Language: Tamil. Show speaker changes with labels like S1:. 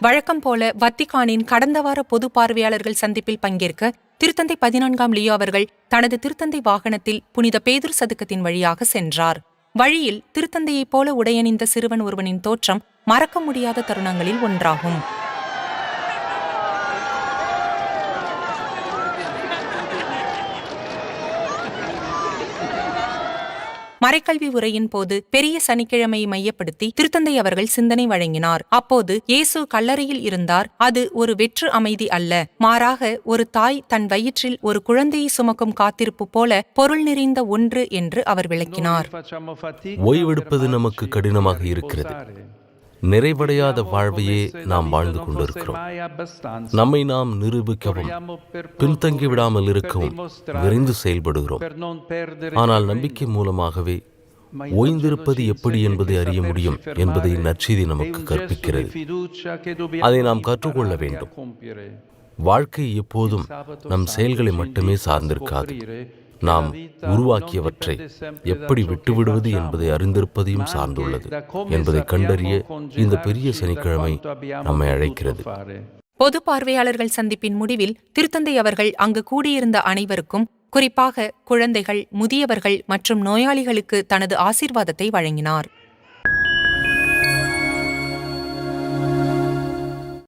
S1: வழக்கம் போல வத்திகானின் கடந்த வார பொது பார்வையாளர்கள் சந்திப்பில் பங்கேற்க திருத்தந்தை பதினான்காம் லியோ அவர்கள் தனது திருத்தந்தை வாகனத்தில் புனித பேதுர் சதுக்கத்தின் வழியாக சென்றார். வழியில் திருத்தந்தையைப் போல உடையணிந்த சிறுவன் ஒருவனின் தோற்றம் மறக்க முடியாத தருணங்களில் ஒன்றாகும். மறைக்கல்வி உரையின் போது பெரிய சனிக்கிழமையை மையப்படுத்தி திருத்தந்தை அவர்கள் சிந்தனை வழங்கினார். அப்போது இயேசு கல்லறையில் இருந்தார். அது ஒரு வெற்று அமைதி அல்ல. மாறாக ஒரு தாய் தன் வயிற்றில் ஒரு குழந்தையை சுமக்கும் காத்திருப்பு போல பொருள் நிறைந்த ஒன்று என்று அவர் விளக்கினார்.
S2: ஓய்வெடுப்பது நமக்கு கடினமாக இருக்கிறது. நிறைவடையாத வாழ்வையே நாம் வாழ்ந்து கொண்டிருக்கிறோம். நம்மை நாம் நிரூபிக்கவும் பின்தங்கி விடாமல் இருக்கவும் விரைந்து செயல்படுகிறோம். ஆனால் நம்பிக்கை மூலமாகவே ஓய்ந்திருப்பது எப்படி என்பதை அறிய முடியும் என்பதை நற்செய்தி நமக்கு கற்பிக்கிறது. அதை நாம் கற்றுக்கொள்ள வேண்டும். வாழ்க்கை எப்போதும் நம் செயல்களை மட்டுமே சார்ந்திருக்காது. நாம் உருவாக்கியவற்றை எப்படி விட்டுவிடுவது என்பதை அறிந்திருப்பதையும் சார்ந்துள்ளது என்பதை கண்டறிய இந்த பெரிய சனிக்கிழமை நம்மை அழைக்கிறது.
S1: பொது பார்வையாளர்கள் சந்திப்பின் முடிவில் திருத்தந்தை அவர்கள் அங்கு கூடியிருந்த அனைவருக்கும் குறிப்பாக குழந்தைகள் முதியவர்கள் மற்றும் நோயாளிகளுக்கு தனது ஆசீர்வாதத்தை வழங்கினார்.